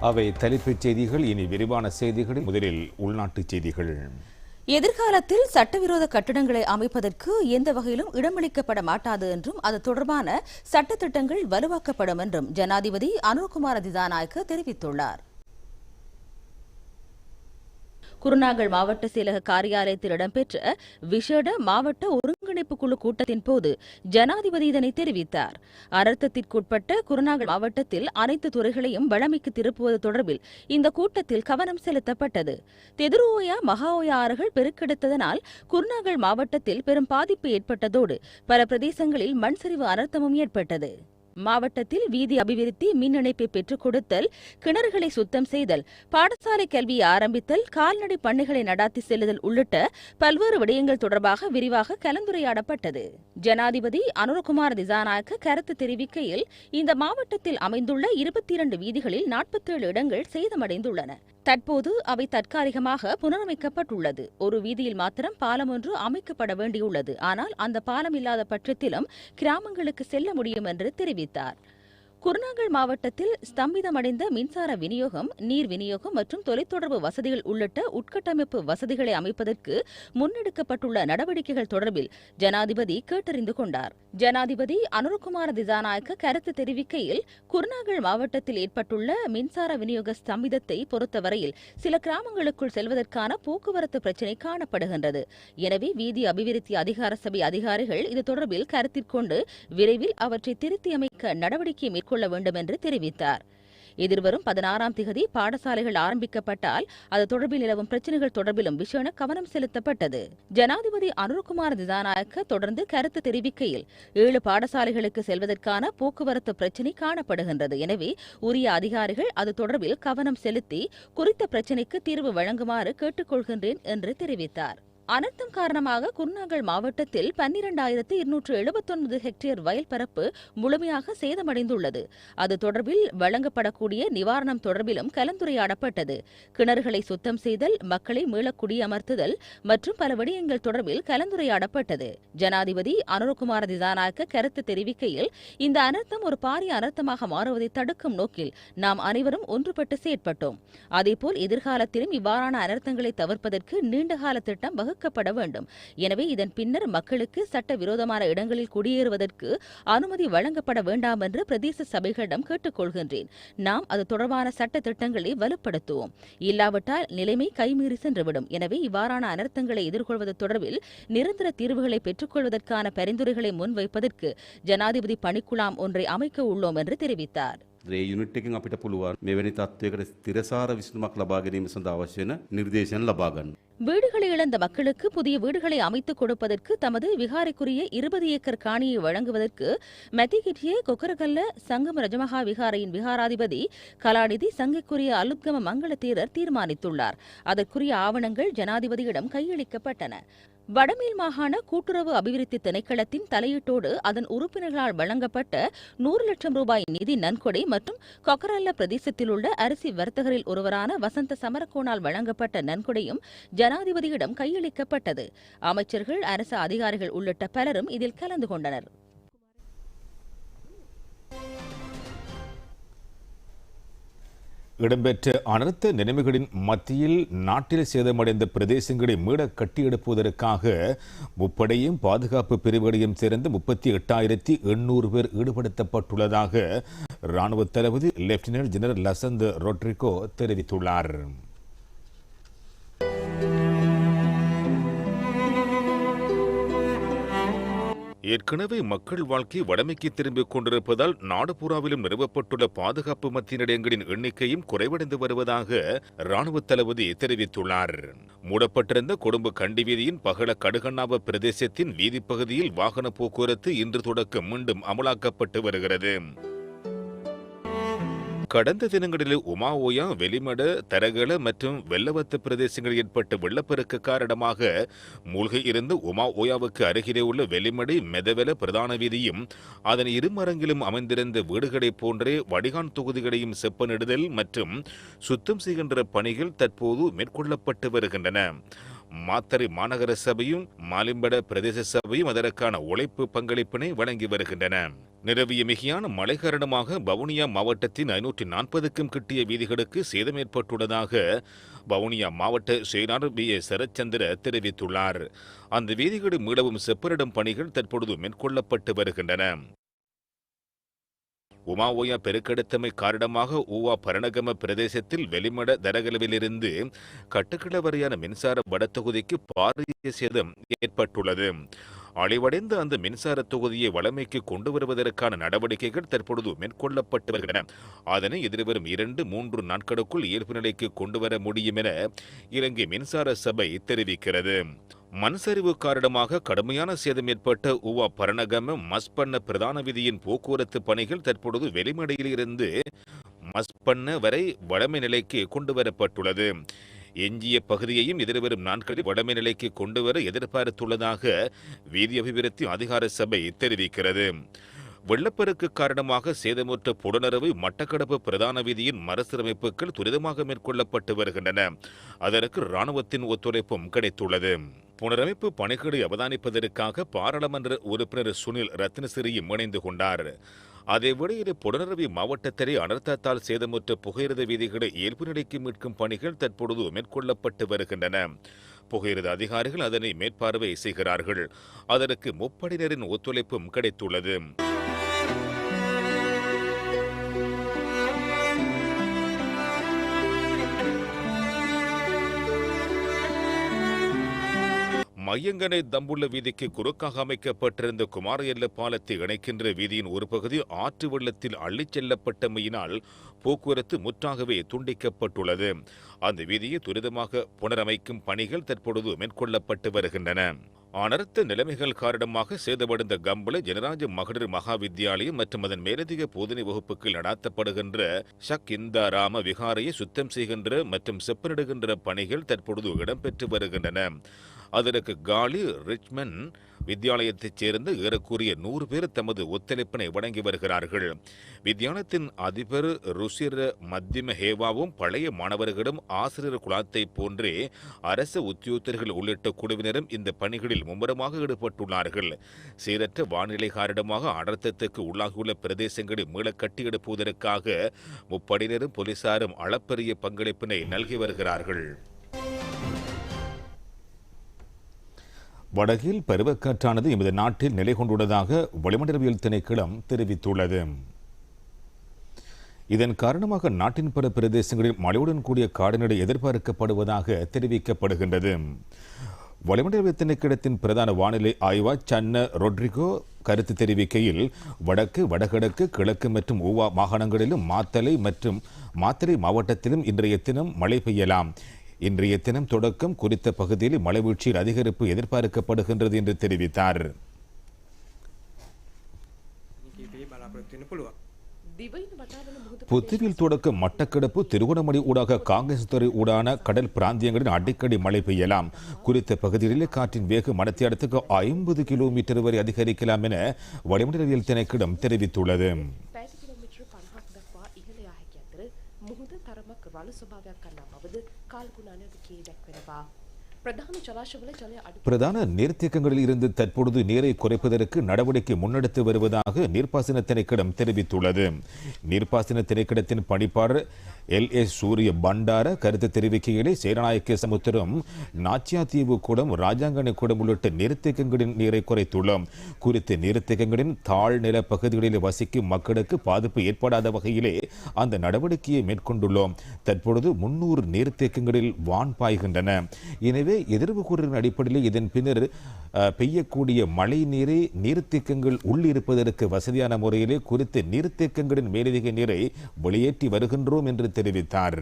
அவை தலைப்புச் செய்திகள் இனி விரிவான செய்திகள் முதலில் உள்நாட்டுச் செய்திகள். எதிர்காலத்தில் சட்டவிரோத கட்டிடங்களை அமைப்பதற்கு எந்த வகையிலும் இடமளிக்கப்பட மாட்டாது என்றும் அது தொடர்பான சட்டத்திட்டங்கள் வலுவாக்கப்படும் என்றும் ஜனாதிபதி அனுர்குமார திசாநாயக்க தெரிவித்துள்ளார். குருநாகல் மாவட்ட செயலக காரியாலயத்தில் இடம்பெற்ற விசேட மாவட்ட ஒருங்கிணைப்பு குழு கூட்டத்தின் போது ஜனாதிபதி இதனை தெரிவித்தார். அனர்த்தத்திற்குட்பட்ட குருநாகல் மாவட்டத்தில் அனைத்து துறைகளையும் வழமைக்கு திருப்புவது தொடர்பில் இந்த கூட்டத்தில் கவனம் செலுத்தப்பட்டது. தெதுருவோயா மகாஓயா ஆறுகள் பெருக்கெடுத்ததனால் குருநாகல் மாவட்டத்தில் பெரும் பாதிப்பு ஏற்பட்டதோடு பல பிரதேசங்களில் மண் சரிவு அனர்த்தமும் ஏற்பட்டது. மாவட்டத்தில் வீதி அபிவிருத்தி மின் இணைப்பை பெற்றுக் கொடுத்தல் கிணறுகளை சுத்தம் செய்தல் பாடசாலை கல்வியை ஆரம்பித்தல் கால்நடை பண்ணைகளை நடாத்தி செல்லுதல் உள்ளிட்ட பல்வேறு விடயங்கள் தொடர்பாக விரிவாக கலந்துரையாடப்பட்டது. ஜனாதிபதி அனுரகுமார் திசாநாயக்க கருத்து தெரிவிக்கையில் இந்த மாவட்டத்தில் அமைந்துள்ள இருபத்தி இரண்டு வீதிகளில் நாற்பத்தேழு இடங்கள் சேதமடைந்துள்ளன. தற்போது அவை தற்காலிகமாக புனரமைக்கப்பட்டுள்ளது. ஒரு வீதியில் மாத்திரம் பாலம் ஒன்று அமைக்கப்பட வேண்டியுள்ளது. ஆனால் அந்த பாலம் இல்லாத பட்சத்திலும் கிராமங்களுக்கு செல்ல முடியும் என்று தெரிவித்தார். தெரிவித்தார் குருநாகல் மாவட்டத்தில் ஸ்தம்பிதமடைந்த மின்சார விநியோகம் நீர் விநியோகம் மற்றும் தொலைத்தொடர்பு வசதிகள் உள்ளிட்ட உட்கட்டமைப்பு வசதிகளை அமைப்பதற்கு முன்னெடுக்கப்பட்டுள்ள நடவடிக்கைகள் தொடர்பில் ஜனாதிபதி கேட்டறிந்து கொண்டார். ஜனாதிபதி அனுரகுமார திசாநாயக்க கருத்து தெரிவிக்கையில் குருநாகல் மாவட்டத்தில் ஏற்பட்டுள்ள மின்சார விநியோக ஸ்தம்பிதத்தை பொறுத்தவரையில் சில கிராமங்களுக்குள் செல்வதற்கான போக்குவரத்து பிரச்சினை காணப்படுகின்றது. எனவே வீதி அபிவிருத்தி அதிகார சபை அதிகாரிகள் இது தொடர்பில் கருத்திற்கொண்டு விரைவில் அவற்றை திருத்தி அமைக்க நடவடிக்கை மேற்கொள்ள வேண்டும் என்று தெரிவித்தார். எதிர்வரும் பதினாறாம் திகதி பாடசாலைகள் ஆரம்பிக்கப்பட்டால் அது தொடர்பில் நிலவும் பிரச்சினைகள் தொடர்பிலும் விசேட கவனம் செலுத்தப்பட்டது. ஜனாதிபதி அனுர்குமார் திசாநாயக்க தொடர்ந்து கருத்து தெரிவிக்கையில் ஏழு பாடசாலைகளுக்கு செல்வதற்கான போக்குவரத்து பிரச்சினை காணப்படுகின்றது. எனவே உரிய அதிகாரிகள் அது தொடர்பில் கவனம் செலுத்தி குறித்த பிரச்சினைக்கு தீர்வு வழங்குமாறு கேட்டுக்கொள்கின்றேன் என்று தெரிவித்தார். அனர்த்தம் காரணமாக குர்நாகல் மாவட்டத்தில் பன்னிரண்டாயிரத்து இருநூற்று எழுபத்தொன்பது ஹெக்டேர் வயல் பரப்பு முழுமையாக சேதமடைந்துள்ளது. அது தொடர்பில் வழங்கப்படக்கூடிய நிவாரணம் தொடர்பிலும் கலந்துரையாடப்பட்டது. கிணறுகளை சுத்தம் செய்தல் மக்களை மீள குடியமர்த்துதல் மற்றும் பல விடயங்கள் தொடர்பில் கலந்துரையாடப்பட்டது. ஜனாதிபதி அனுரகுமார திசாநாயக்க கருத்து தெரிவிக்கையில் இந்த அனர்த்தம் ஒரு பாரிய அனர்த்தமாக மாறுவதை தடுக்கும் நோக்கில் நாம் அனைவரும் ஒன்றுபட்டு செயற்பட்டோம். அதேபோல் எதிர்காலத்திலும் இவ்வாறான அனர்த்தங்களை தவிர்ப்பதற்கு நீண்டகால திட்டம் வகுக்கப்பட வேண்டும். எனவே இதன் பின்னர் மக்களுக்கு சட்ட விரோதமான இடங்களில் குடியேறுவதற்கு அனுமதி வழங்கப்பட வேண்டாம் என்று பிரதேச சபைகளிடம் கேட்டுக்கொள்கின்றேன். நாம் அது தொடர்பான சட்ட திட்டங்களை வலுப்படுத்துவோம். இல்லாவிட்டால் நிலைமை கைமீறி சென்றுவிடும். எனவே இவ்வாறான அனர்த்தங்களை எதிர்கொள்வது தொடர்பில் நிரந்தர தீர்வுகளை பெற்றுக்கொள்வதற்கான பரிந்துரைகளை முன்வைப்பதற்கு ஜனாதிபதி பணிக்குழாம் ஒன்றை அமைக்க உள்ளோம் என்று தெரிவித்தார். ඒ යුනිට් එකෙන් අපිට පුළුවන් මෙවැනි තත්ත්වයකට ස්තිරසාර විසඳුමක් ලබා ගැනීම සඳහා අවශ්‍ය වෙන නිර්දේශන ලබා ගන්න. வீடுகளை இழந்த மக்களுக்கு புதிய வீடுகளை அமைத்துக் கொடுப்பதற்கு தமது விகாரைக்குரிய இருபது ஏக்கர் காணியை வழங்குவதற்கு மெத்திகிட்டிய கொக்கரகல்ல சங்கம் ரஜமகா விகாரையின் விகாராதிபதி கலாநிதி சங்கைக்குரிய அலுத்கம மங்கள தேரர் தீர்மானித்துள்ளார் அதற்குரிய ஆவணங்கள் ஜனாதிபதியிடம் கையளிக்கப்பட்டன வடமேல் மாகாண கூட்டுறவு அபிவிருத்தி திணைக்களத்தின் தலையீட்டோடு அதன் உறுப்பினர்களால் வழங்கப்பட்ட நூறு லட்சம் ரூபாய் நிதி நன்கொடை மற்றும் கொக்கரல்ல பிரதேசத்தில் உள்ள அரிசி வர்த்தகரில் ஒருவரான வசந்த சமரக்கோனால் வழங்கப்பட்ட நன்கொடையும் ஜனாதிபதியிடம் கையளிக்கப்பட்டது. அமைச்சர்கள் அரசு அதிகாரிகள் உள்ளிட்ட பலரும் இதில் கலந்து கொண்டனர். இடம்பெற்ற அனர்த்த நிலைமைகளின் மத்தியில் நாட்டில் சேதமடைந்த பிரதேசங்களை மீள கட்டியெடுப்பதற்காக முப்படையும் பாதுகாப்பு பிரிவுகளையும் சேர்ந்து முப்பத்தி எட்டாயிரத்தி எண்ணூறு பேர் ஈடுபடுத்தப்பட்டுள்ளதாக இராணுவ தளபதி லெப்டினன்ட் ஜெனரல் லசந்த் ரொட்ரிகோ தெரிவித்துள்ளார். ஏற்கனவே மக்கள் வாழ்க்கை வடமைக்கு திரும்பிக் கொண்டிருப்பதால் நாடு பூராவிலும் நிறுவப்பட்டுள்ள பாதுகாப்பு மத்திய நிலையங்களின் எண்ணிக்கையும் குறைவடைந்து வருவதாக ராணுவ தளபதி தெரிவித்துள்ளார். மூடப்பட்டிருந்த கொழும்பு கண்டி வீதியின் பகல கடுகண்ணாவ பிரதேசத்தின் வீதிப்பகுதியில் வாகன போக்குவரத்து இன்று தொடக்கம் மீண்டும் அமலாக்கப்பட்டு வருகிறது. கடந்த தினங்களில் உமாவோயா வெளிமட தரகல மற்றும் வெள்ளவத்து பிரதேசங்களில் ஏற்பட்ட வெள்ளப்பெருக்கு காரணமாக மூழ்கி இருந்து உமா ஓயாவுக்கு அருகிலே உள்ள வெளிமடை மெதவெல பிரதான வீதியும் அதன் இருமரங்கிலும் அமைந்திருந்த வீடுகளைப் போன்றே வடிகான் தொகுதிகளையும் செப்பனிடுதல் மற்றும் சுத்தம் செய்கின்ற பணிகள் தற்போது மேற்கொள்ளப்பட்டு வருகின்றன. மாத்தறை மாநகர சபையும் மாலிம்பட பிரதேச சபையும் அதற்கான உழைப்பு பங்களிப்பினை வழங்கி வருகின்றன. நிலவிய மிகையான மழை காரணமாக வவுனியா மாவட்டத்தின் ஐநூற்றி நாற்பதுக்கும் கிட்டிய வீதிகளுக்கு சேதம் ஏற்பட்டுள்ளதாக வவுனியா மாவட்ட செயலாளர் பி ஏ. சரச்சந்திர தெரிவித்துள்ளார். அந்த வீதிகளை மீளவும் செப்பரிடும் பணிகள் தற்பொழுது மேற்கொள்ளப்பட்டு வருகின்றன. உமா ஓயா பெருக்கெடுத்தமை காரணமாக ஊவா பரணகம பிரதேசத்தில் வெளிமட தரகலவிலிருந்து கட்டுக்கிட வரையான மின்சார வடத்தொகுதிக்கு பாரிய சேதம் ஏற்பட்டுள்ளது. அழிவடைந்த அந்த மின்சார தொகுதியை வளமைக்கு கொண்டு வருவதற்கான நடவடிக்கைகள் தற்பொழுது மேற்கொள்ளப்பட்டு வருகின்றன. அதனை எதிர்வரும் இரண்டு மூன்று நாட்களுக்குள் இயல்பு நிலைக்கு கொண்டு வர முடியும் என இலங்கை மின்சார சபை தெரிவிக்கிறது. மண் சரிவு காரணமாக கடுமையான சேதம் ஏற்பட்ட உவா பரணகம மஸ்பண்ண பிரதான விதியின் போக்குவரத்து பணிகள் தற்பொழுது வெளிமடையில் இருந்து மஸ்பண்ண வரை வடமை நிலைக்கு கொண்டு வரப்பட்டுள்ளது எஞ்சிய பகுதியையும் எதிர்வரும் நாட்களில் வடமை நிலைக்கு கொண்டுவர எதிர்பார்த்துள்ளதாக வீதி அபிவிருத்தி அதிகார சபை தெரிவிக்கிறது. வெள்ளப்பெருக்கு காரணமாக சேதமுற்ற புலனரவு மட்டக்களப்பு பிரதான வீதியின் மறுசீரமைப்புகள் துரிதமாக மேற்கொள்ளப்பட்டு வருகின்றன. அதற்கு இராணுவத்தின் ஒத்துழைப்பும் கிடைத்துள்ளது. புனரமைப்பு பணிகளை அவதானிப்பதற்காக பாராளுமன்ற உறுப்பினர் சுனில் ரத்னசிறியும் இணைந்து கொண்டார். அதேவேளையில் புனரவி மாவட்டத்திலே அனர்த்தத்தால் சேதமுற்ற புகையிரத வீதிகளை இயல்பு நிலைக்கு மீட்கும் பணிகள் தற்பொழுது மேற்கொள்ளப்பட்டு வருகின்றன. புகையிரத அதிகாரிகள் அதனை மேற்பார்வை செய்கிறார்கள். அதற்கு முப்படையினரின் ஒத்துழைப்பும் கிடைத்துள்ளது. மையங்கனை தம்புள்ள வீதிக்கு குறுக்காக அமைக்கப்பட்டிருந்த குமார எல்ல பாலத்தை இணைக்கின்ற வீதியின் ஒரு பகுதி ஆற்று வெள்ளத்தில் அள்ளிச் செல்லப்பட்டமையினால் போக்குவரத்து முற்றாகவே துண்டிக்கப்பட்டுள்ளது. அந்த வீதியை துரிதமாக புனரமைக்கும் பணிகள் தற்பொழுது மேற்கொள்ளப்பட்டு வருகின்றன. அனர்த்த நிலைமைகள் காரணமாக சேதமடைந்த கம்பள ஜனராஜ மகளிர் மகா வித்தியாலயம் மற்றும் அதன் மேலதிக போதனை வகுப்புகள் நடாத்தப்படுகின்ற ஷக் இந்தாராம விகாரையை சுத்தம் செய்கின்ற மற்றும் செப்பனிடுகின்ற பணிகள் தற்பொழுது இடம்பெற்று வருகின்றன. அதற்கு காலி ரிச்மன் வித்தியாலயத்தைச் சேர்ந்த ஏறக்குறைய நூறு பேர் தமது ஒத்துழைப்பினை வழங்கி வருகிறார்கள். வித்தியாலயத்தின் அதிபர் ருசிர மத்திம ஹேவாவும் பழைய மாணவர்களும் ஆசிரியர் குலாத்தை போன்றே அரசு உத்தியோகத்தர்கள் உள்ளிட்ட குழுவினரும் இந்த பணிகளில் மும்முரமாக ஈடுபட்டுள்ளார்கள். சீரற்ற வானிலை காரணமாக அடர்த்தத்துக்கு உள்ளாகியுள்ள பிரதேசங்களை மீள கட்டியெடுப்பதற்காக முப்படையினரும் போலீசாரும் அளப்பரிய பங்களிப்பினை நல்கி வருகிறார்கள். வடகில் பருவக்காற்றானது எமது நாட்டில் நிலை கொண்டுள்ளதாக வளிமண்டலவியல் திணைக்களம் தெரிவித்துள்ளது. இதன் காரணமாக நாட்டின் பல பிரதேசங்களில் மழையுடன் கூடிய காடுநிலை எதிர்பார்க்கப்படுவதாக தெரிவிக்கப்படுகின்றது. வளிமண்டல திணைக்களத்தின் பிரதான வானிலை ஆய்வா சன்ன ரொட்ரிகோ கருத்து தெரிவிக்கையில் வடக்கு வடகிழக்கு கிழக்கு மற்றும் ஊவா மாகாணங்களிலும் மாத்தலை மற்றும் மாத்தலை மாவட்டத்திலும் இன்றைய தினம் மழை பெய்யலாம். இன்றைய தினம் தொடக்கம் குறித்த பகுதியில் மழைவீழ்ச்சியில் அதிகரிப்பு எதிர்பார்க்கப்படுகின்றது என்று தெரிவித்தார். புத்துவில் தொடக்கம் மட்டக்கிடப்பு திருகோணமலை ஊடாக காங்கிரஸ் துறை ஊடான கடல் பிராந்தியங்களின் அடிக்கடி மழை பெய்யலாம். குறித்த பகுதிகளில் காற்றின் வேகம் அடுத்த இடத்துக்கு ஐம்பது கிலோமீட்டர் வரை அதிகரிக்கலாம் என வளிமண்டலவியல் திணைக்கிடம் தெரிவித்துள்ளது. பிரதான நீர்த்தேக்கங்களில் இருந்து தற்பொழுது நீரை குறைப்பதற்கு நடவடிக்கை முன்னெடுத்து வருவதாக நீர்ப்பாசன திணைக்களம் தெரிவித்துள்ளது. நீர்ப்பாசன திணைக்களத்தின் பணிப்பாளர் எல். எஸ் சூரிய பண்டார கருத்து தெரிவிக்கையிலே சேரநாயக்க சமுத்திரம் நாச்சியாத்தீவு கூடம் ராஜாங்கனை கூடம் உள்ளிட்ட நீர்த்தேக்கங்களின் நீரை குறைத்துள்ளோம். குறித்த நீர்த்தேக்கங்களின் தாழ்நில பகுதிகளில் வசிக்கும் மக்களுக்கு பாதிப்பு ஏற்படாத வகையிலே அந்த நடவடிக்கையை மேற்கொண்டுள்ளோம். தற்பொழுது முன்னூறு நீர்த்தேக்கங்களில் வான் பாய்கின்றன. எனவே எதிர்வு கூறின் அடிப்படையில் இதன் பின்னர் பெய்யக்கூடிய மழை நீரை நீர்த்தேக்கங்கள் உள்ளிருப்பதற்கு வசதியான முறையிலே குறித்த நீர்த்தேக்கங்களின் மேலதிக நீரை வெளியேற்றி வருகின்றோம் என்று தெரிவித்தார்.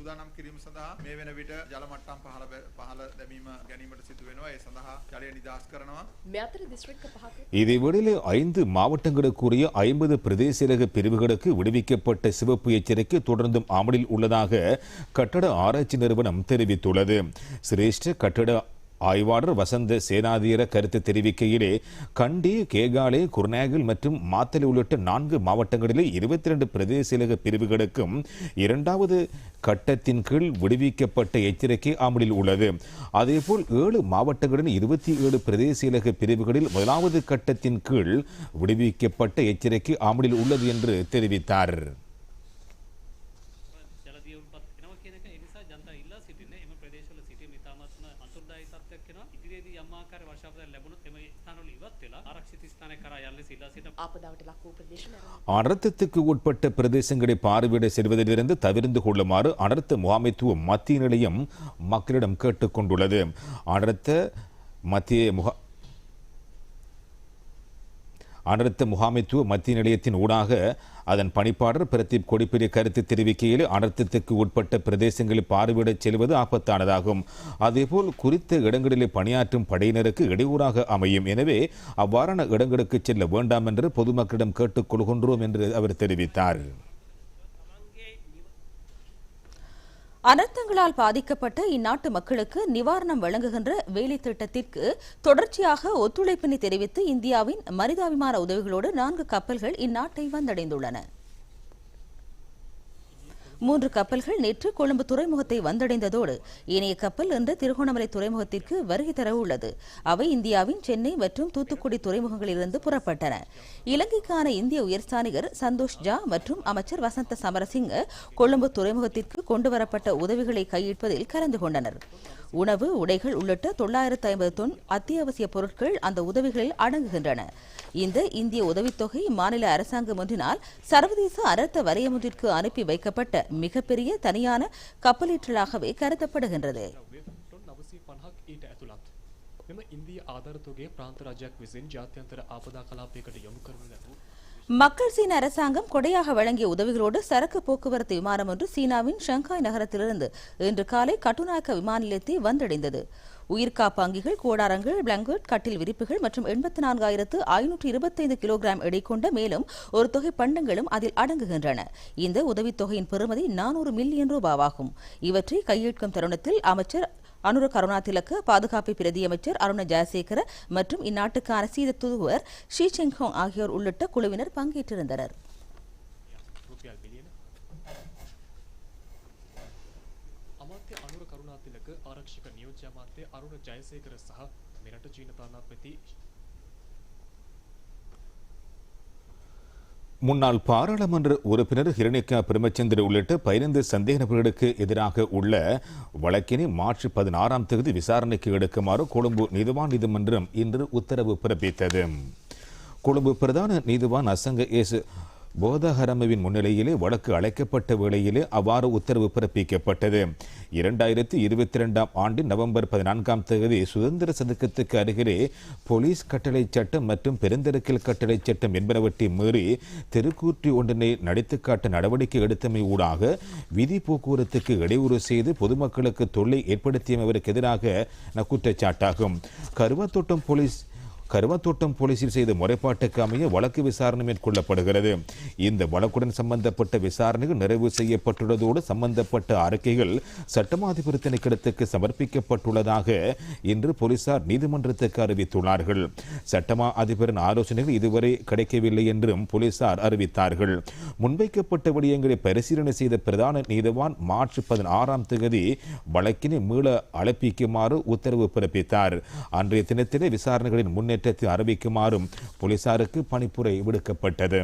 සූදානම් කිරීම සඳහා මේ වෙන විට ජල මට්ටම් පහළ බැ- පහළ දැමීම ගැනීමට සිදු වෙනවා. ඒ සඳහා ජලය නිදහස් කරනවා. මේ අතර දිස්ත්‍රික්ක පහක இதேவேளையில் ஐந்து மாவட்டங்களுக்குரிய ஐம்பது பிரதேசலக பிரிவுகளுக்கு விடுவிக்கப்பட்ட சிவப்பு எச்சரிக்கை தொடர்ந்தும் அமலில் உள்ளதாக கட்டட ஆராய்ச்சி நிறுவனம் தெரிவித்துள்ளது சிரேஷ்ட கட்டட ஆய்வாளர் வசந்த சேனாதீர கருத்து தெரிவிக்கையிலே கண்டி கேகாலே குர்நாகல் மற்றும் மாத்தலை உள்ளிட்ட நான்கு மாவட்டங்களிலே இருபத்தி ரெண்டு பிரதேச செயலக பிரிவுகளுக்கும் இரண்டாவது கட்டத்தின் கீழ் விடுவிக்கப்பட்ட எச்சரிக்கை அமலில் உள்ளது. அதேபோல் ஏழு மாவட்டங்களின் இருபத்தி ஏழு பிரதேச செயலக பிரிவுகளில் முதலாவது கட்டத்தின் கீழ் விடுவிக்கப்பட்ட எச்சரிக்கை அமலில் உள்ளது என்று தெரிவித்தார். அனர்த்தத்துக்கு உட்பட்ட பிரதேசங்களை பார்வையிட செல்வதிலிருந்து தவிர்ந்து கொள்ளுமாறு அனர்த்த முகாமைத்துவ மத்திய நிலையம் மக்களிடம் கேட்டுக்கொண்டுள்ளது. அனர்த்த மத்திய முகா அனர்த்த முகாமைத்துவ மத்திய நிலையத்தின் ஊடாக அதன் பணிப்பாளர் பிரதீப் கொடிப்பிரி கருத்து தெரிவிக்கையில் அனர்த்தத்துக்கு உட்பட்ட பிரதேசங்களில் பார்வையிடச் செல்வது ஆபத்தானதாகும். அதேபோல் குறித்த இடங்களிலே பணியாற்றும் படையினருக்கு இடையூறாக அமையும். எனவே அவ்வாறான இடங்களுக்கு செல்ல வேண்டாம் என்று பொதுமக்களிடம் கேட்டுக்கொள்கின்றோம் என்று அவர் தெரிவித்தார். அனர்த்தங்களால் பாதிக்கப்பட்ட இந்நாட்டு மக்களுக்கு நிவாரணம் வழங்குகின்ற வேலை திட்டத்திற்கு தொடர்ச்சியாக ஒத்துழைப்பினை தெரிவித்து இந்தியாவின் மனிதாபிமான உதவிகளோடு நான்கு கப்பல்கள் இந்நாட்டை வந்தடைந்துள்ளன. மூன்று கப்பல்கள் நேற்று கொழும்பு துறைமுகத்தை வந்தடைந்ததோடு ஏனைய கப்பல் இன்று திருகோணமலை துறைமுகத்திற்கு வருகை தர உள்ளது. அவை இந்தியாவின் சென்னை மற்றும் தூத்துக்குடி துறைமுகங்களிலிருந்து புறப்பட்டன. இலங்கைக்கான இந்திய உயர்ஸ்தானிகர் சந்தோஷ் ஜா மற்றும் அமைச்சர் வசந்த சமரசிங்க கொழும்பு துறைமுகத்திற்கு கொண்டுவரப்பட்ட உதவிகளை கையிட்பதில் கலந்து கொண்டனர். உணவு உடைகள் உள்ளிட்ட தொள்ளாயிரத்து ஐம்பது தொன் அத்தியாவசிய பொருட்கள் அந்த உதவிகளில் அடங்குகின்றன இந்த இந்திய உதவித்தொகை மாநில அரசாங்கம் ஒன்றினால் சர்வதேச அனர்த்த வரையமொன்றிற்கு அனுப்பி வைக்கப்பட்ட மிகப்பெரிய தனியான கப்பலேற்றலாகவே கருதப்படுகின்றது ටොන් නවසී පණහක් ඊට ඇතුළත්. මෙම ඉන්දී ආධරතුගේ ප්‍රාන්ත රජයක් විසින් ජාත්‍යන්තර ආපදා කලාපයකට යොමු කරනු ලැබූ மக்கள் சீன அரசாங்கம் கொடையாக வழங்கிய உதவிகளோடு சரக்கு போக்குவரத்து விமானம் ஒன்று சீனாவின் ஷங்காய் நகரத்திலிருந்து இன்று காலை கட்டுநாயக்க விமான நிலையத்தை வந்தடைந்தது. உயிர்காப்பு அங்கிகள் கோடாரங்கள் பிளங்கட் கட்டில் விரிப்புகள் மற்றும் எண்பத்தி நான்காயிரத்து ஐநூற்று இருபத்தைந்து கிலோகிராம் எடை கொண்ட மேலும் ஒரு தொகை பண்டங்களும் அதில் அடங்குகின்றன. இந்த உதவித்தொகையின் பெறுமதி நானூறு மில்லியன் ரூபாவாகும். இவற்றை கையேற்கும் தருணத்தில் அமைச்சர் அனுர கருணாதிலக்க பாதுகாப்பு பிரதியமைச்சர் அருண ஜெயசேகர மற்றும் இந்நாட்டுக்கான சீத தூதுவர் ஷி செங்ஹோங் ஆகியோர் உள்ளிட்ட குழுவினர் பங்கேற்றிருந்தனர் රුපියල් බිලියන අමාත්‍ය අනුර කරුණාතිලක ආරක්ෂක නියෝජ්‍ය අමාත්‍ය අරුණ ජයසේකර සහ මෙරට චීන තානාපති முன்னாள் பாராளுமன்ற உறுப்பினர் ஹிரணிகா பிரமச்சந்திர உள்ளிட்ட பதினைந்து சந்தேக நபர்களுக்கு எதிராக உள்ள வழக்கினை மார்ச் பதினாறாம் தேதி விசாரணைக்கு எடுக்குமாறு கொழும்பு நீதிவான் நீதிமன்றம் இன்று உத்தரவு பிறப்பித்தது. கொழும்பு பிரதான நீதிவான் அசங்க ஏசு போதஹரமவின் முன்னிலையிலே வழக்கு அழைக்கப்பட்ட வேளையிலே அவ்வாறு உத்தரவு பிறப்பிக்கப்பட்டது. இரண்டாயிரத்தி இருபத்தி இரண்டாம் ஆண்டு நவம்பர் பதினான்காம் தேதி சுதந்திர சதுக்கத்துக்கு அருகிலே போலீஸ் கட்டளை சட்டம் மற்றும் பெருந்தெருக்கல் கட்டளை சட்டம் என்பனவற்றை மீறி தெருக்கூற்றி ஒன்றினை நடித்து காட்ட நடவடிக்கை எடுத்தமை ஊடாக விதி போக்குவரத்துக்கு இடையூறு செய்து பொதுமக்களுக்கு தொல்லை ஏற்படுத்தியவருக்கு எதிராக குற்றச்சாட்டாகும் கருவாத்தோட்டம் போலீஸ் கருவத்தோட்டம் போலீசில் செய்த முறைப்பாட்டுக்கு அமைய வழக்கு விசாரணை மேற்கொள்ளப்படுகிறது. இந்த வழக்குடன் சம்பந்தப்பட்ட விசாரணைகள் நிறைவு செய்யப்பட்டுள்ளதோடு சம்பந்தப்பட்ட அறிக்கைகள் சட்டமாதிபர் திணைக்களத்துக்கு சமர்ப்பிக்கப்பட்டுள்ளதாக இன்று போலீசார் நீதிமன்றத்துக்கு அறிவித்துள்ளார்கள். சட்டமா அதிபரின் ஆலோசனைகள் இதுவரை கிடைக்கவில்லை என்றும் போலீசார் அறிவித்தார்கள். முன்வைக்கப்பட்ட விடயங்களை பரிசீலனை செய்த பிரதான நீதிவான் மார்ச் பதினாறாம் தேதி வழக்கினை மீள அழைப்பிக்குமாறு உத்தரவு பிறப்பித்தார். அன்றைய தினத்திலே விசாரணைகளின் முன்னேற்றத்தை அறிவிக்குமாறும் போலீசாருக்கு பணிப்புரை விடுக்கப்பட்டது.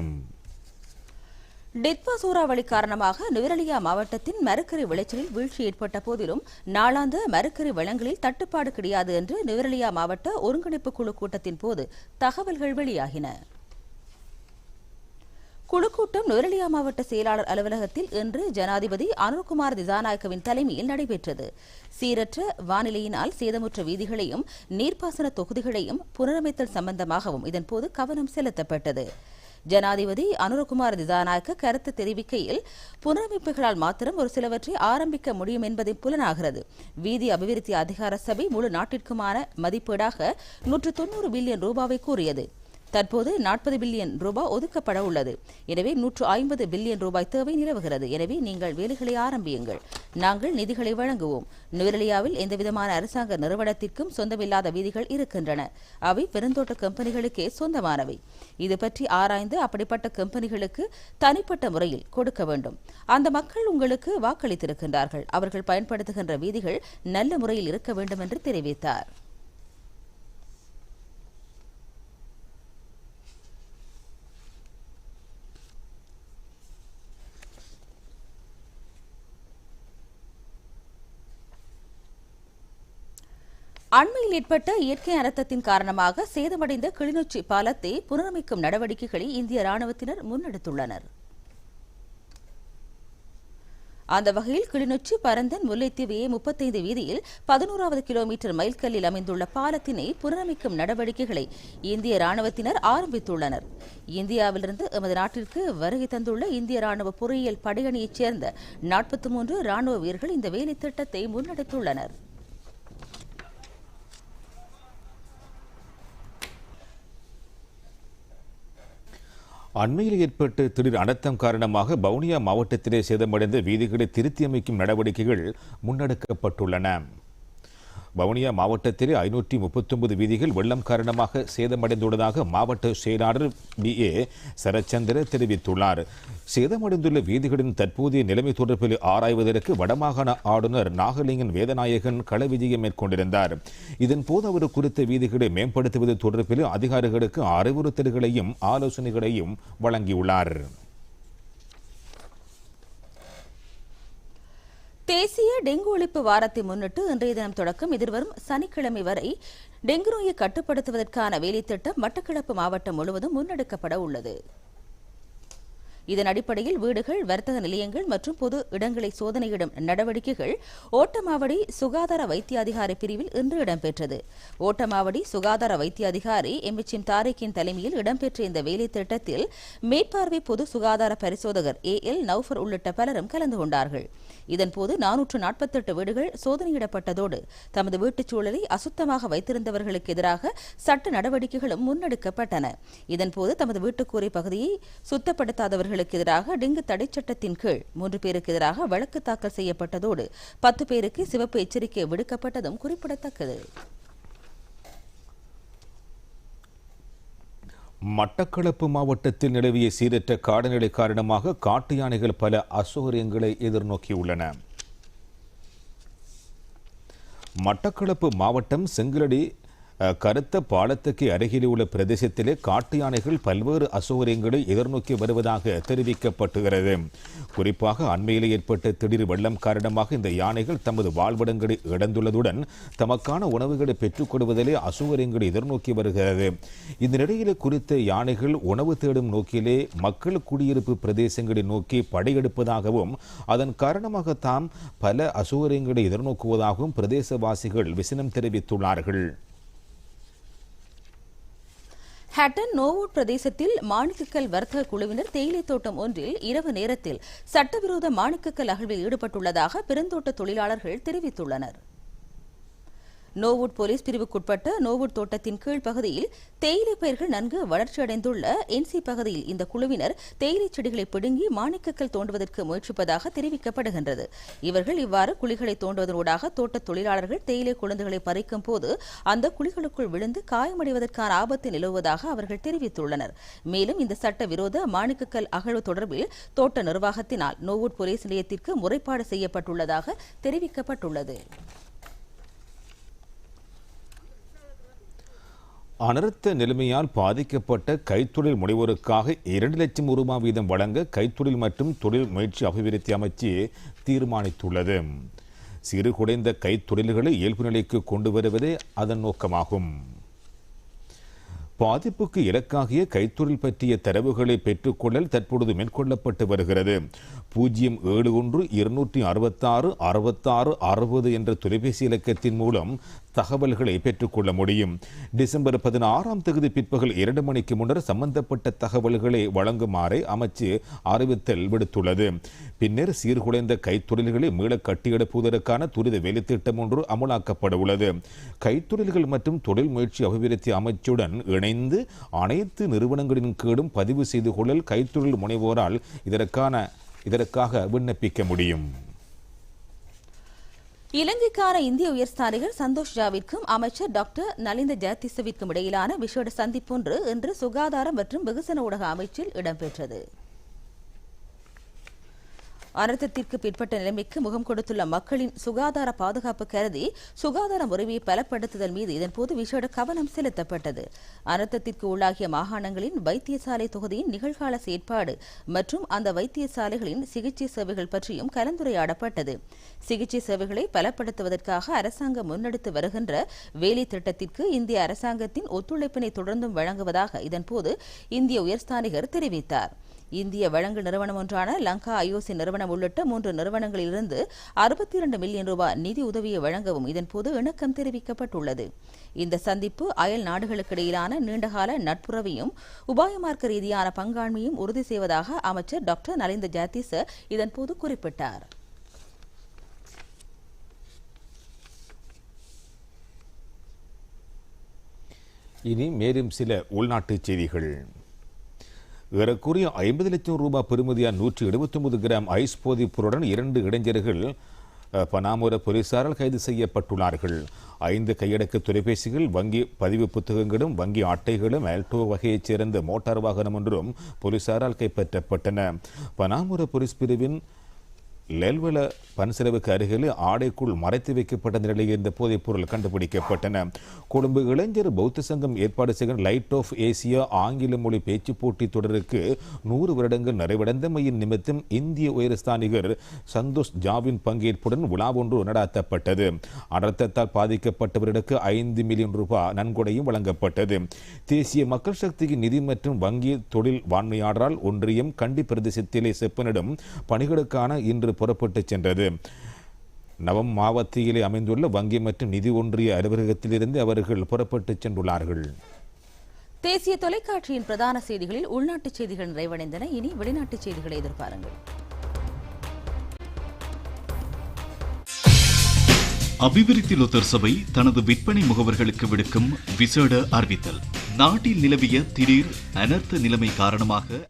டித்வா சூறாவளி காரணமாக நுவரலியா மாவட்டத்தின் மரக்கறி விளைச்சலில் வீழ்ச்சி ஏற்பட்ட போதிலும் நாளாந்த மரக்கறி வளங்களில் தட்டுப்பாடு கிடையாது என்று நுவரலியா மாவட்ட ஒருங்கிணைப்பு குழு கூட்டத்தின் போது தகவல்கள் வெளியாகின. குழு கூட்டம் நுவரெலியா மாவட்ட செயலாளர் அலுவலகத்தில் இன்று ஜனாதிபதி அனுர்குமார் திசாநாயக்கவின் தலைமையில் நடைபெற்றது. சீரற்ற வானிலையினால் சேதமுற்ற வீதிகளையும் நீர்ப்பாசன தொகுதிகளையும் புனரமைத்தல் சம்பந்தமாகவும் இதன்போது கவனம் செலுத்தப்பட்டது. ஜனாதிபதி அனுரகுமார் திசாநாயக்க கருத்து தெரிவிக்கையில் புனரமைப்புகளால் மாத்திரம் ஒரு சிலவற்றை ஆரம்பிக்க முடியும் என்பதை புலனாகிறது. வீதி அபிவிருத்தி அதிகார சபை முழு நாட்டிற்குமான மதிப்பீடாக நூற்று தொன்னூறு பில்லியன் ரூபாவை கூறியது. தற்போது நாற்பது பில்லியன் ரூபாய் ஒதுக்கப்பட உள்ளது. எனவே நூற்று ஐம்பது பில்லியன் ரூபாய் தேவை நிலவுகிறது. எனவே நீங்கள் வேலைகளை ஆரம்பியுங்கள். நாங்கள் நிதிகளை வழங்குவோம். நுவரெலியாவில் எந்தவிதமான அரசாங்க நிறுவனத்திற்கும் சொந்தமில்லாத வீதிகள் இருக்கின்றன. அவை பெருந்தோட்ட கம்பெனிகளுக்கே சொந்தமானவை. இது பற்றி ஆராய்ந்து அப்படிப்பட்ட கம்பெனிகளுக்கு தனிப்பட்ட முறையில் கொடுக்க வேண்டும். அந்த மக்கள் உங்களுக்கு வாக்களித்திருக்கின்றார்கள். அவர்கள் பயன்படுத்துகின்ற வீதிகள் நல்ல முறையில் இருக்க வேண்டும் என்று தெரிவித்தார். அண்மையில் ஏற்பட்ட இயற்கை அனர்த்தத்தின் காரணமாக சேதமடைந்த கிளிநொச்சி பாலத்தை புனரமைக்கும் நடவடிக்கைகளை இந்திய ராணுவத்தினர் முன்னெடுத்துள்ளனர். அந்த வகையில் கிளிநொச்சி பரந்தன் முல்லைத்தீவு ஏ முப்பத்தைந்து வீதியில் பதினோராவது கிலோமீட்டர் மைல்கல்லில் அமைந்துள்ள பாலத்தினை புனரமைக்கும் நடவடிக்கைகளை இந்திய ராணுவத்தினர் ஆரம்பித்துள்ளனர். இந்தியாவிலிருந்து எமது நாட்டிற்கு வருகை தந்துள்ள இந்திய ராணுவ பொறியியல் படையணியைச் சேர்ந்த நாற்பத்தி மூன்று ராணுவ வீரர்கள் இந்த வேலை திட்டத்தை முன்னெடுத்துள்ளனர். அண்மையில் ஏற்பட்டு திடீர் அனர்த்தம் காரணமாக வவுனியா மாவட்டத்திலே சேதமடைந்த வீதிகளை திருத்தியமைக்கும் நடவடிக்கைகள் முன்னெடுக்கப்பட்டுள்ளன. வவுனியா மாவட்டத்தில் ஐநூற்றி முப்பத்தொன்பது வீதிகள் வெள்ளம் காரணமாக சேதமடைந்துள்ளதாக மாவட்ட செயலாளர் பி. ஏ. சரச்சந்திர தெரிவித்துள்ளார். சேதமடைந்துள்ள வீதிகளின் தற்போதைய நிலைமை தொடர்பில் ஆராய்வதற்கு வடமாகாண ஆளுநர் நாகலிங்கன் வேதநாயகன் கள விஜயம் மேற்கொண்டிருந்தார். இதன்போது அவர் குறித்த வீதிகளை மேம்படுத்துவது தொடர்பில் அதிகாரிகளுக்கு அறிவுறுத்தல்களையும் ஆலோசனைகளையும் வழங்கியுள்ளார். தேசிய டெங்கு ஒழிப்பு வாரத்தை முன்னிட்டு இன்றைய தினம் தொடக்கம். எதிர்வரும் சனிக்கிழமை வரை டெங்கு நோயை கட்டுப்படுத்துவதற்கான வேலைத்திட்டம் மட்டக்களப்பு மாவட்டம் முழுவதும் முன்னெடுக்கப்பட உள்ளது. இதன் அடிப்படையில் வீடுகள் வர்த்தக நிலையங்கள் மற்றும் பொது இடங்களை சோதனையிடும் நடவடிக்கைகள் ஓட்டமாவடி சுகாதார வைத்திய அதிகாரி பிரிவில் இன்று இடம்பெற்றது. ஓட்டமாவடி சுகாதார வைத்திய அதிகாரி எம். எச். எம். தாரிக்கின் தலைமையில் இடம்பெற்ற இந்த வேலை திட்டத்தில் மேற்பார்வை பொது சுகாதார பரிசோதகர் ஏ. எல். நௌஃபர் உள்ளிட்ட பலரும் கலந்து கொண்டார்கள். இதன்போது நானூற்று நாற்பத்தெட்டு வீடுகள் சோதனையிடப்பட்டதோடு தமது வீட்டுச் சூழலை அசுத்தமாக வைத்திருந்தவர்களுக்கு எதிராக சட்ட நடவடிக்கைகளும் முன்னெடுக்கப்பட்டன. இதன்போது தமது வீட்டுக்கூரை பகுதியை சுத்தப்படுத்தாதவர்களுக்கு எதிராக டெங்கு தடைச் சட்டத்தின் கீழ் மூன்று பேருக்கு எதிராக வழக்கு தாக்கல் செய்யப்பட்டதோடு பத்து பேருக்கு சிவப்பு எச்சரிக்கை விடுக்கப்பட்டதும் குறிப்பிடத்தக்கது. மட்டக்களப்பு மாவட்டத்தில் நிலவிய சீரற்ற காடநிலை காரணமாக காட்டு யானைகள் பல அசௌகரியங்களை எதிர்நோக்கியுள்ளன. மட்டக்களப்பு மாவட்டம் செங்கலடி கருத்த பாலத்துக்கு அருகிலே உள்ள பிரதேசத்திலே காட்டு யானைகள் பல்வேறு அசௌகரியங்களை எதிர்நோக்கி வருவதாக தெரிவிக்கப்பட்டுகிறது. குறிப்பாக அண்மையில் ஏற்பட்ட திடீர் வெள்ளம் காரணமாக இந்த யானைகள் தமது வாழ்விடங்களை இழந்துள்ளதுடன் தமக்கான உணவுகளை பெற்றுக் கொள்வதிலே அசௌகரியங்களை எதிர்நோக்கி வருகிறது. இந்த நிலையிலே குறித்த யானைகள் உணவு தேடும் நோக்கிலே மக்கள் குடியிருப்பு பிரதேசங்களை நோக்கி படையெடுப்பதாகவும் அதன் காரணமாக தாம் பல அசௌகரியங்களை எதிர்நோக்குவதாகவும் பிரதேசவாசிகள் விசனம் தெரிவித்துள்ளார்கள். ஹட்டன் நோவூட் பிரதேசத்தில் மாணிக்கக்கல் வர்த்தக குழுவினர் தேயிலை தோட்டம் ஒன்றில் இரவு நேரத்தில் சட்டவிரோத மாணிக்கக்கல் அகழ்வில் ஈடுபட்டுள்ளதாக பெருந்தோட்ட தொழிலாளர்கள் தெரிவித்துள்ளனர். நோவூட் போலீஸ் பிரிவுக்குட்பட்ட நோவூட் தோட்டத்தின் கீழ் பகுதியில் தேயிலை பயிர்கள் நன்கு வளர்ச்சியடைந்துள்ள என்சி பகுதியில் இந்த குழுவினர் தேயிலை செடிகளை பிடுங்கி மாணிக்கக்கல் தோண்டுவதற்கு முயற்சிப்பதாக தெரிவிக்கப்படுகின்றது. இவர்கள் இவ்வாறு குழிகளை தோண்டுவதனூடாக தோட்ட தொழிலாளர்கள் தேயிலை குழந்தைகளை பறிக்கும் போது அந்த குழிகளுக்குள் விழுந்து காயமடைவதற்கான ஆபத்து நிலவுவதாக அவர்கள் தெரிவித்துள்ளனர். மேலும் இந்த சட்ட விரோத மாணிக்கக்கல் அகழ்வு தொடர்பில் தோட்ட நிர்வாகத்தினால் நோவூட் போலீஸ் நிலையத்திற்கு முறைப்பாடு செய்யப்பட்டுள்ளதாக தெரிவிக்கப்பட்டுள்ளது. அனர்த்த நிலைமையால் பாதிக்கப்பட்ட கைத்தொழில் முனைவோருக்காக இரண்டு லட்சம் ரூபாய் வீதம் வழங்க கைத்தொழில் மற்றும் தொழில் முயற்சி அபிவிருத்தி அமைச்சு தீர்மானித்துள்ளது. சிறு குறைந்த கைத்தொழில்களை இயல்பு நிலைக்கு கொண்டு வருவதே அதன் நோக்கமாகும். பாதிப்புக்கு இலக்காகிய கைத்தொழில் பற்றிய தரவுகளை பெற்றுக்கொள்ளல் தற்பொழுது மேற்கொள்ளப்பட்டு வருகிறது. பூஜ்ஜியம் ஏழு ஒன்று இருநூற்றி அறுபத்தாறு அறுபத்தாறு அறுபது என்ற தொலைபேசி இலக்கத்தின் மூலம் தகவல்களை பெற்றுக்கொள்ள முடியும். டிசம்பர் பதினாறாம் தேதி பிற்பகல் இரண்டு மணிக்கு முன்னர் சம்பந்தப்பட்ட தகவல்களை வழங்குமாறு அமைச்சு அறிவித்தல் விடுத்துள்ளது. பின்னர் சீர்குலைந்த கைத்தொழில்களை மீள கட்டியெடுப்பதற்கான துரித வேலைத்திட்டம் ஒன்று அமலாக்கப்பட உள்ளது கைத்தொழில்கள் மற்றும் தொழில் முயற்சி அபிவிருத்தி அமைச்சுடன் இணைந்து அனைத்து நிறுவனங்களின் கீழும் பதிவு செய்து கொள்ளல் கைத்தொழில் முனைவோரால் இதற்கான இதற்காக விண்ணப்பிக்க முடியும். இலங்கைக்கான இந்திய உயர்ஸ்தானிகர் சந்தோஷ் ஜாவிற்கும் அமைச்சர் டாக்டர் நலிந்த ஜெயதிசவிற்கும் இடையிலான விசேட சந்திப்பொன்று இன்று சுகாதாரம் மற்றும் வெகுசன ஊடக அமைச்சில் இடம்பெற்றது. அனர்த்தத்திற்கு பிற்பட்ட நிலைமைக்கு முகம் கொடுத்துள்ள மக்களின் சுகாதார பாதுகாப்பு கருதி சுகாதார முறையை பலப்படுத்துதல் மீது இதன்போது விசேட கவனம் செலுத்தப்பட்டது. அனர்த்தத்திற்கு உள்ளாகிய மாகாணங்களின் வைத்தியசாலை தொகுதியின் நிகழ்கால செயற்பாடு மற்றும் அந்த வைத்தியசாலைகளின் சிகிச்சை சேவைகள் பற்றியும் கலந்துரையாடப்பட்டது. சிகிச்சை சேவைகளை பலப்படுத்துவதற்காக அரசாங்கம் முன்னெடுத்து வருகின்ற வேலை திட்டத்திற்கு இந்திய அரசாங்கத்தின் ஒத்துழைப்பினை தொடர்ந்தும் வழங்குவதாக இதன்போது இந்திய உயர்ஸ்தானிகர் தெரிவித்தார். இந்திய வழங்கு நிறுவனம் ஒன்றான லங்கா ஐஓசி நிறுவனம் உள்ளிட்ட மூன்று நிறுவனங்களிலிருந்து அறுபத்தி இரண்டு மில்லியன் ரூபாய் நிதி உதவியை வழங்கவும் இதன்போது இணக்கம் தெரிவிக்கப்பட்டுள்ளது. இந்த சந்திப்பு அயல் நாடுகளுக்கிடையிலான நீண்டகால நட்புறவையும் உபாயமார்க்க ரீதியான பங்காண்மையும் உறுதி செய்வதாக அமைச்சர் டாக்டர் நலிந்த ஜாத்திச இதன்போது குறிப்பிட்டார். இனி மேலும் சில உள்நாட்டுச் செய்திகள். ஏறக்குறைய ஐம்பது லட்சம் ரூபாய் பெறுமதியான நூற்றி எழுபத்தி ஒன்பது கிராம் ஐஸ் போதைப் பொருளுடன் இரண்டு இளைஞர்கள் பனாமுர போலீசாரால் கைது செய்யப்பட்டுள்ளார்கள். ஐந்து கையடக்க தொலைபேசிகள் வங்கி பதிவு புத்தகங்களும் வங்கி அட்டைகளும் ஆல்டோ வகையைச் சேர்ந்த மோட்டார் வாகனம் ஒன்றும் போலீசாரால் கைப்பற்றப்பட்டன. பனாமுர போலீஸ் பிரிவின் லெல்வல பன்சிலவுக்கு அருகில் ஆடைக்குள் மறைத்து வைக்கப்பட்ட நிலையில் இந்த போதைப் பொருள் கண்டுபிடிக்கப்பட்டன. கொழும்பு இளைஞர் பௌத்த சங்கம் ஏற்பாடு செய்கிற லைட் ஆஃப் ஏசியா ஆங்கில மொழி பேச்சு போட்டி தொடருக்கு நூறு வருடங்கள் நிறைவடைந்தமையின் நிமித்தம் இந்திய உயரஸ்தானிகர் சந்தோஷ் ஜாவின் பங்கேற்புடன் விழா ஒன்று நடாத்தப்பட்டது. அடர்த்தத்தால் பாதிக்கப்பட்டவர்களுக்கு ஐந்து மில்லியன் ரூபாய் நன்கொடையும் வழங்கப்பட்டது. தேசிய மக்கள் சக்தியின் நிதி மற்றும் வங்கி தொழில் வான்மையாளரால் ஒன்றியம் கண்டி பிரதேசத்திலே செப்பனிடும் பணிகளுக்கான இன்று புறப்பட்டுச் சென்றது. நவம் மாவத்தியிலே அமைந்துள்ள வங்கி மற்றும் நிதி ஒன்றிய அலுவலகத்திலிருந்து அவர்கள் புறப்பட்டுச் சென்றுள்ளார்கள். தேசிய தொலைக்காட்சியின் பிரதான செய்திகளில் உள்நாட்டுச் செய்திகள் நிறைவடைந்தன. இனி வெளிநாட்டுச் செய்திகளை எதிர்பாருங்கள். அபிவிருத்தி லொத்தர் சபை தனது விற்பனை முகவர்களுக்கு விடுக்கும் விசேட அறிவித்தல். நாட்டில் நிலவிய திடீர் அனர்த்த நிலைமை காரணமாக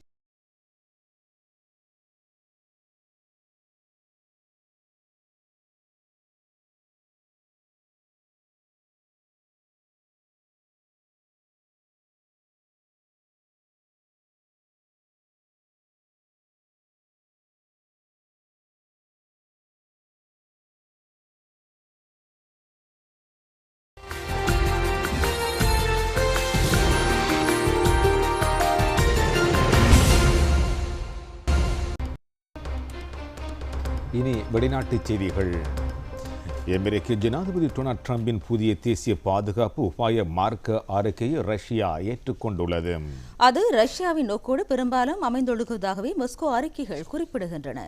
இனி வெளிநாட்டுச் செய்திகள். அமெரிக்க ஜனாதிபதி டொனால்ட் ட்ரம்பின் புதிய தேசிய பாதுகாப்பு உபாய மார்க்க அறிக்கையை ரஷ்யா ஏற்றுக்கொண்டுள்ளது. அது ரஷ்யாவின் நோக்கோடு பெரும்பாலும் அமைந்தொழுகுவதாகவே மொஸ்கோ அறிக்கைகள் குறிப்பிடுகின்றன.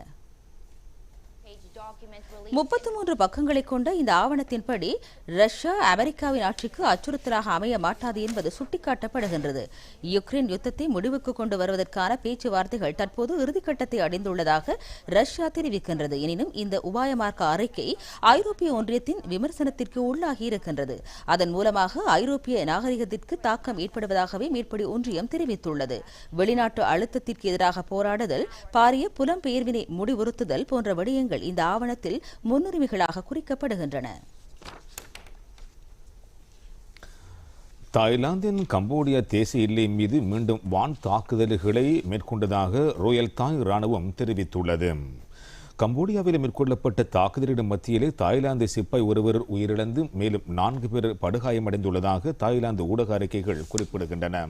முப்பத்தி மூன்று பக்கங்களை கொண்ட இந்த ஆவணத்தின்படி ரஷ்யா அமெரிக்காவின் ஆட்சிக்கு அச்சுறுத்தலாக அமைய மாட்டாது என்பது சுட்டிக்காட்டப்படுகின்றது. யுக்ரைன் யுத்தத்தை முடிவுக்கு கொண்டு வருவதற்கான பேச்சுவார்த்தைகள் தற்போது இறுதிக்கட்டத்தை அடைந்துள்ளதாக ரஷ்யா தெரிவிக்கின்றது. எனினும் இந்த உபாயமார்க்க அறிக்கை ஐரோப்பிய ஒன்றியத்தின் விமர்சனத்திற்கு உள்ளாகி இருக்கின்றது. அதன் மூலமாக ஐரோப்பிய நாகரிகத்திற்கு தாக்கம் ஏற்படுவதாகவே மேற்படி ஒன்றியம் தெரிவித்துள்ளது. வெளிநாட்டு அழுத்தத்திற்கு எதிராக போராடுதல் பாரிய புலம்பெயர்வினை முடிவுறுத்துதல் போன்ற விடயங்கள் இந்த ஆவணத்தில் முன்னுரிமைகளாக குறிக்கப்படுகின்றன. தாய்லாந்தின் கம்போடியா தேசிய எல்லை மீது மீண்டும் வான் தாக்குதல்களை மேற்கொண்டதாக ரோயல் தாய் ராணுவம் தெரிவித்துள்ளது. கம்போடியாவில் மேற்கொள்ளப்பட்ட தாக்குதலின் மத்தியிலே தாய்லாந்து சிப்பாய் ஒருவர் உயிரிழந்து மேலும் நான்கு பேர் படுகாயமடைந்துள்ளதாக தாய்லாந்து ஊடக அறிக்கைகள் குறிப்பிடுகின்றன.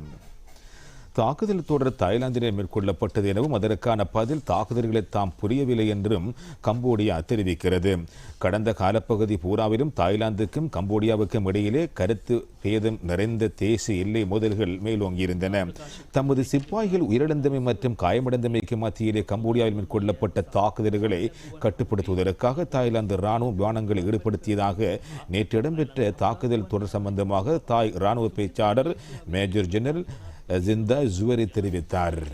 தாக்குதல் தொடர் தாய்லாந்திலே மேற்கொள்ளப்பட்டது எனவும் அதற்கான பதில் தாக்குதல்களை தாம் புரியவில்லை என்றும் கம்போடியா தெரிவிக்கிறது. கடந்த காலப்பகுதி பூராவிலும் தாய்லாந்துக்கும் கம்போடியாவுக்கும் இடையிலே கருத்து பேதம் நிறைந்த தேசிய எல்லை மோதல்கள் மேலோங்கியிருந்தன. தமது சிப்பாய்கள் உயிரிழந்தமை மற்றும் காயமடைந்தமைக்கு மத்தியிலே கம்போடியாவில் மேற்கொள்ளப்பட்ட தாக்குதல்களை கட்டுப்படுத்துவதற்காக தாய்லாந்து ராணுவ விமானங்களை ஈடுபடுத்தியதாக நேற்று இடம்பெற்ற தாக்குதல் தொடர் சம்பந்தமாக தாய் ராணுவ பேச்சாளர் மேஜர் ஜெனரல் ஜிந்தா ஜுவரி தெரிவித்தார்.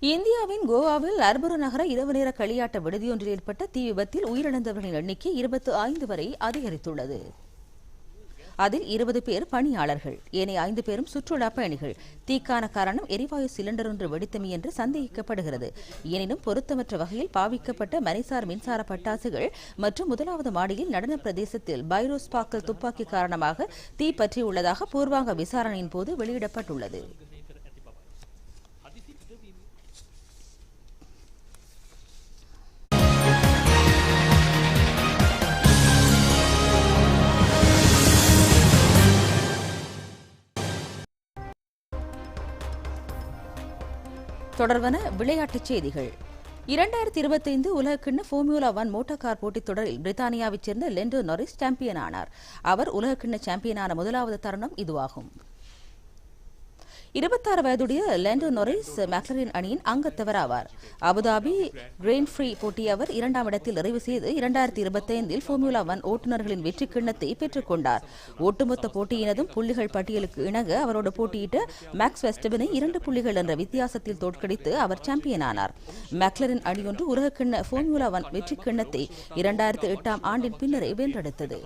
இந்தியாவின் கோவாவில் அர்புர நகர இரவு நேர களியாட்ட விடுதியொன்றில் ஏற்பட்ட தீ விபத்தில் உயிரிழந்தவர்களின் எண்ணிக்கை இருபத்தி ஐந்து வரை அதிகரித்துள்ளது. அதில் இருபது பேர் பணியாளர்கள். ஏனைய ஐந்து பேரும் சுற்றுலா பயணிகள். தீக்கான காரணம் எரிவாயு சிலிண்டர் ஒன்று வெடித்தமை என்று சந்தேகிக்கப்படுகிறது. எனினும் பொருத்தமற்ற வகையில் பாவிக்கப்பட்ட மனைசார் மின்சார பட்டாசுகள் மற்றும் முதலாவது மாடியில் நடன பிரதேசத்தில் பைரோஸ்பாக்கல் துப்பாக்கி காரணமாக தீ பற்றியுள்ளதாக பூர்வாங்க விசாரணையின் போது வெளியிடப்பட்டுள்ளது. தொடர்வன விளையாட்டுச் செய்திகள். இரண்டாயிரத்தி இருபத்தைந்து உலகக்கிண்ண ஃபோர்மியூலா ஒன் மோட்டார் கார் போட்டித் தொடரில் பிரித்தானியாவைச் சேர்ந்த லெண்டோ நொரிஸ் சாம்பியன் ஆனார் அவர் உலகக்கிண்ண சாம்பியனான முதலாவது தருணம் இதுவாகும். இருபத்தாறு வயதுடைய லேண்டோ நொரிஸ் மெக்லரின் அணியின் அங்கத்தவர் ஆவார் அபுதாபி கிரேன் ஃப்ரீ போட்டியை அவர் இரண்டாம் இடத்தில் நிறைவு செய்து இரண்டாயிரத்தி இருபத்தைந்தில் ஃபோர்முலா ஒன் ஓட்டுநர்களின் வெற்றி கிண்ணத்தை பெற்றுக் கொண்டார் ஒட்டுமொத்த போட்டியினதும் புள்ளிகள் பட்டியலுக்கு இணங்க அவரோடு போட்டியிட்ட மேக்ஸ் வெஸ்டபினை இரண்டு புள்ளிகள் என்ற வித்தியாசத்தில் தோற்கடித்து அவர் சாம்பியன் ஆனார். மெக்லரின் அணியொன்று உலகக்கிண்ண ஃபோர்முலா ஒன் வெற்றி கிண்ணத்தை இரண்டாயிரத்தி எட்டாம் ஆண்டின் பின்னரே வென்றெடுத்தது.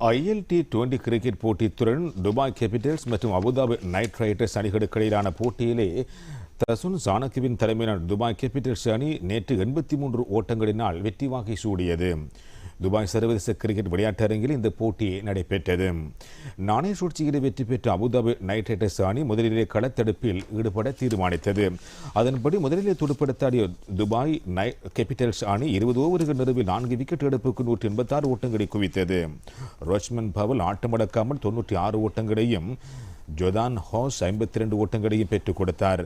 ஐஎல்டி டுவெண்டி கிரிக்கெட் போட்டித்துடன் துபாய் கேபிட்டல்ஸ் மற்றும் அபுதாபி நைட் ரைடர்ஸ் அணிகளுக்கு இடையிலான போட்டியிலே தசுன் சாணக்கிவின் தலைமையிலான துபாய் கேபிட்டல்ஸ் அணி நேற்று எண்பத்தி மூன்று ஓட்டங்களினால் வெற்றி வாகை சூடியது. துபாய் சர்வதேச கிரிக்கெட் விளையாட்டரங்கில் இந்த போட்டி நடைபெற்றது. நாணய சூழ்ச்சியில் வெற்றி பெற்ற அபுதாபி நைட் ரைடர்ஸ் அணி முதலிலே களத்தடுப்பில் ஈடுபட தீர்மானித்தது. அதன்படி முதலிலே துடுப்படுத்தாடிய துபாய் நை கேபிட்டல்ஸ் அணி இருபது ஓவர்கள் நடுவில் நான்கு விக்கெட் எடுப்புக்கு நூற்றி எண்பத்தாறு ஓட்டங்களை குவித்தது. ரோச்மன் பவல் ஆட்டமடக்காமல் தொன்னூற்றி ஆறு ஓட்டங்களையும் ஜொதான் ஹாஸ் ஐம்பத்தி ரெண்டு ஓட்டங்களையும் பெற்றுக் கொடுத்தார்.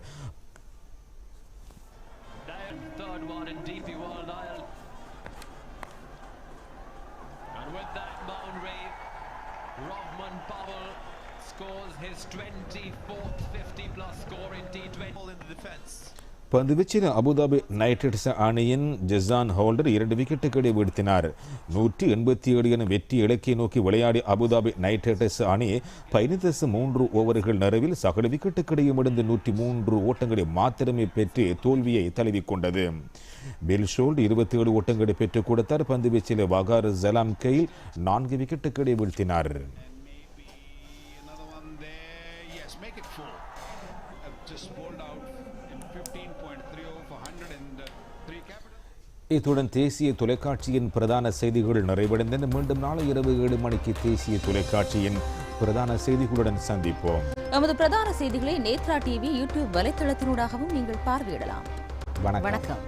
பந்துவீச்சில் அபுதாபி நைட் ரைடர்ஸ் அணியின் ஜெசான் ஹோல்டர் இரண்டு விக்கெட்டுகளை வீழ்த்தினார். நூற்றி எண்பத்தி ஏழு என வெற்றி இலக்கை நோக்கி விளையாடி அபுதாபி நைட் ரைடர்ஸ் அணி பதினைந்து மூன்று ஓவர்கள் நிறைவில் சகல விக்கெட்டுகளையும் இழந்து நூற்றி மூன்று ஓட்டங்களை மாத்திரமே பெற்று தோல்வியை தழுவிக்கொண்டது கொண்டது. ஷோல்ட் இருபத்தி ஏழு ஓட்டங்களை பெற்றுக் கொடுத்தார். பந்துவீச்சில் வகார் ஜலாம் கையில் நான்கு விக்கெட்டுகளை வீழ்த்தினார். இத்துடன் தேசிய தொலைக்காட்சியின் பிரதான செய்திகள் நிறைவடைந்தன. மீண்டும் நாளை இரவு ஏழு மணிக்கு தேசிய தொலைக்காட்சியின் பிரதான செய்திகளுடன் சந்திப்போம். எமது பிரதான செய்திகளை நேத்ரா டிவி யூடியூப் வலைத்தளத்தினூடாகவும் நீங்கள் பார்வையிடலாம். வணக்கம்.